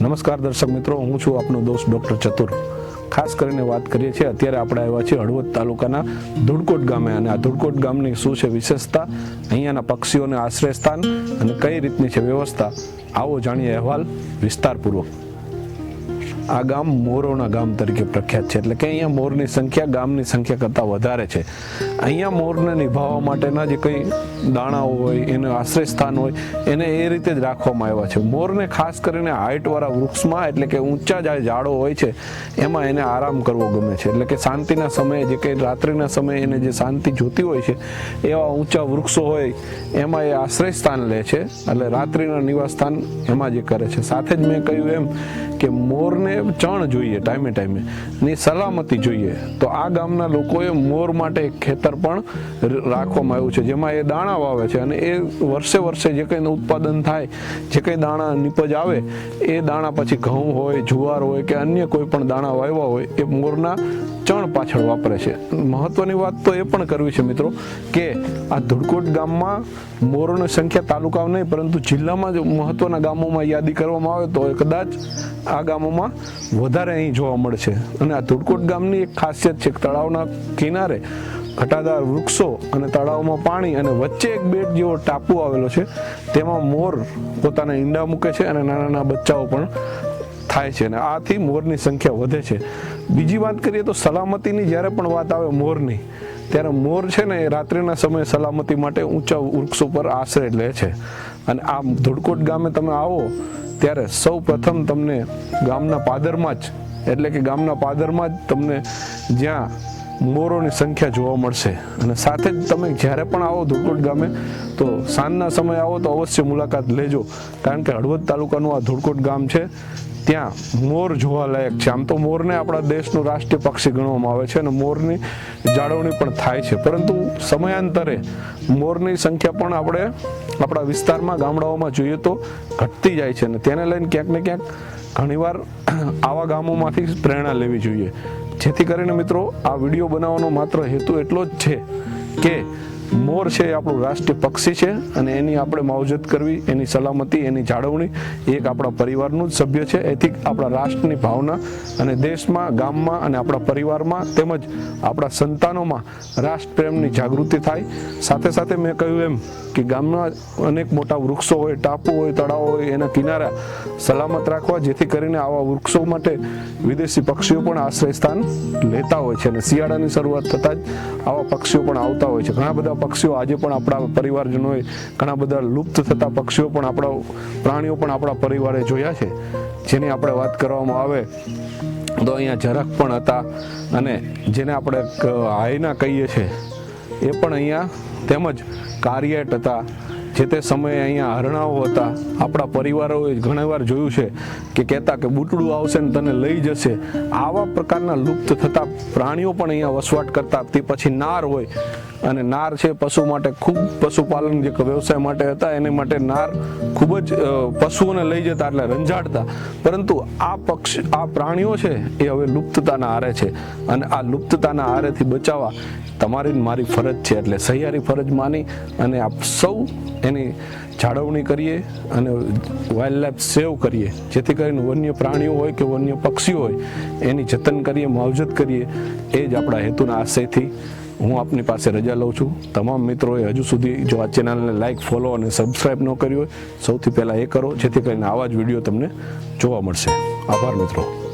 નમસ્કાર દર્શક મિત્રો, હું છું આપનો દોસ્ત ડૉક્ટર ચતુર. ખાસ કરીને વાત કરીએ છીએ, અત્યારે આપણે આવ્યા છીએ હળવદ તાલુકાના ધુડકોટ ગામે અને આ ધુડકોટ ગામની શું છે વિશેષતા, અહીંયાના પક્ષીઓને આશ્રય સ્થાન અને કઈ રીતની છે વ્યવસ્થા, આવો જાણીએ અહેવાલ વિસ્તારપૂર્વક. આ ગામ મોરોના ગામ તરીકે પ્રખ્યાત છે, એટલે કે અહીંયા મોરની સંખ્યા ગામની સંખ્યા કરતાં વધારે છે. અહીંયા મોરને નિભાવવા માટેના જે કંઈ દાણાઓ હોય, એનું આશ્રય સ્થાન હોય, એને એ રીતે જ રાખવામાં આવ્યા છે. મોરને ખાસ કરીને હાઇટવાળા વૃક્ષમાં, એટલે કે ઊંચા જે ઝાડો હોય છે, એમાં એને આરામ કરવો ગમે છે. એટલે કે શાંતિના સમયે, જે કંઈ રાત્રિના સમયે એને જે શાંતિ જોતી હોય છે, એવા ઊંચા વૃક્ષો હોય, એમાં એ આશ્રય સ્થાન લે છે, એટલે રાત્રિના નિવાસ સ્થાન એમાં જે કરે છે. સાથે જ મેં કહ્યું એમ કે મોરને ચણ જોઈએ, ટાઈમે ટાઈમે. ની સલામતી જોઈએ. તો આ ગામના લોકોએ મોર માટે એક ખેતર પણ રાખવામાં આવ્યું છે. જેમાં એ દાણા વાવે છે અને એ વર્ષે વર્ષે જે કંઈ ઉત્પાદન થાય, જે કંઈ દાણા નીપજ આવે, એ દાણા પછી ઘઉં હોય, જુવાર હોય કે અન્ય કોઈ પણ દાણા વાવ્યા હોય, એ મોરના ચણ પાછળ વાપરે છે. મહત્વની વાત તો એ પણ કરવી છે મિત્રો કે આ ધુડકોટ ગામમાં મોરોની સંખ્યા તાલુકા નહીં, પરંતુ જિલ્લામાં જ મહત્વના ગામોમાં યાદી કરવામાં આવે તો કદાચ આ ગામોમાં વધારે અહીં જોવા મળશે. અને આ ધુડકોટ ગામની એક ખાસિયત છે તળાવના કિનારે ઘટાદાર વૃક્ષો અને તળાવમાં પાણી અને વચ્ચે એક બેટ જેવો ટાપુ આવેલો છે. તેમાં મોર પોતાના ઈંડા મૂકે છે અને નાના નાના બચ્ચાઓ પણ થાય છે અને આથી મોરની સંખ્યા વધે છે. બીજી વાત કરીએ તો સલામતીની જ્યારે પણ વાત આવે મોરની, ત્યારે મોર છે ને એ રાત્રિના સમયે સલામતી માટે ઊંચા વૃક્ષો પર આશ્રય લે છે. અને આ ધુડકોટ ગામે તમે આવો, ત્યારે સૌ પ્રથમ તમને ગામના પાદરમાં જ, એટલે કે ગામના પાદરમાં જ તમને જ્યાં મોરોની સંખ્યા જોવા મળશે. અને સાથે જ તમે જ્યારે પણ આવો ધૂળકોટ ગામે, તો સાંજના સમયે આવો તો અવશ્ય મુલાકાત લેજો. કારણ કે હળવદ તાલુકાનું આ ધૂળકોટ ગામ છે, ત્યાં મોર જોવાલાયક છે. આમ તો મોરને આપણા દેશનું રાષ્ટ્રીય પક્ષી ગણવામાં આવે છે અને મોરની જાળવણી પણ થાય છે. પરંતુ સમયાંતરે મોરની સંખ્યા પણ આપણે આપણા વિસ્તારમાં, ગામડાઓમાં જોઈએ તો ઘટતી જાય છે. અને તેને લઈને ક્યાંક ને ક્યાંક ઘણીવાર આવા ગામોમાંથી પ્રેરણા લેવી જોઈએ. જેથી કરીને મિત્રો આ વીડિયો બનાવવાનો માત્ર હેતુ એટલો જ છે કે મોર છે એ આપણું રાષ્ટ્રીય પક્ષી છે અને એની આપણે માવજત કરવી, એની સલામતી, એની જાળવણી એક આપણા પરિવારનું જ સભ્ય છે. એથી આપણા રાષ્ટ્રની ભાવના અને દેશમાં, ગામમાં અને આપણા પરિવારમાં તેમજ આપણા સંતાનોમાં રાષ્ટ્રપ્રેમની જાગૃતિ થાય. સાથે સાથે મેં કહ્યું એમ કે ગામમાં અનેક મોટા વૃક્ષો હોય, ટાપુ હોય, તળાવો હોય, એના કિનારા સલામત રાખવા, જેથી કરીને આવા વૃક્ષો માટે વિદેશી પક્ષીઓ પણ આશ્રય સ્થાન લેતા હોય છે અને શિયાળાની શરૂઆત થતાં જ આવા પક્ષીઓ પણ આવતા હોય છે. ઘણા બધા પક્ષીઓ આજે પણ આપણા પરિવારજનોએ ઘણા બધા લુપ્ત થતા પક્ષીઓ પણ આપણા પ્રાણીઓ પણ આપણા પરિવારે જોયા છે. જેની આપણે વાત કરવામાં આવે તો અહીંયા જરાક પણ હતા અને જેને આપણે હાયના કહીએ છીએ એ પણ અહીંયા તેમજ કાર્યેટ હતા. જે તે સમયે અહીંયા હરણાઓ હતા. આપણા પરિવારોએ ઘણીવાર જોયું છે કે કહેતા કે બુટડું આવશે ને તને લઈ જશે. આવા પ્રકારના લુપ્ત થતા પ્રાણીઓ પણ અહીંયા વસવાટ કરતા તે પછી નાર હોય. અને નાર છે પશુ માટે ખૂબ પશુપાલન જે વ્યવસાય માટે હતા, એને માટે નાર ખૂબ જ પશુઓને લઈ જતા એટલે રંજાડતા. પરંતુ આ પક્ષ, આ પ્રાણીઓ છે એ હવે લુપ્તતાના આરે છે. અને આ લુપ્તતાના આરેથી બચાવવા તમારી મારી ફરજ છે. એટલે સહિયારી ફરજ માની અને આપ સૌ એની જાળવણી કરીએ અને વાઇલ્ડ લાઈફ સેવ કરીએ. જેથી કરીને વન્ય પ્રાણીઓ હોય કે વન્ય પક્ષીઓ હોય, એની જતન કરીએ, માવજત કરીએ, એ જ આપણા હેતુના આશયથી હું આપની પાસે રજા લઉં છું. તમામ મિત્રોએ હજુ સુધી જો આ ચેનલને લાઈક ફોલો અને સબસ્ક્રાઈબ ન કર્યું હોય, સૌથી પહેલાં એ કરો, જેથી કરીને આવા જ વીડિયો તમને જોવા મળશે. આભાર મિત્રો.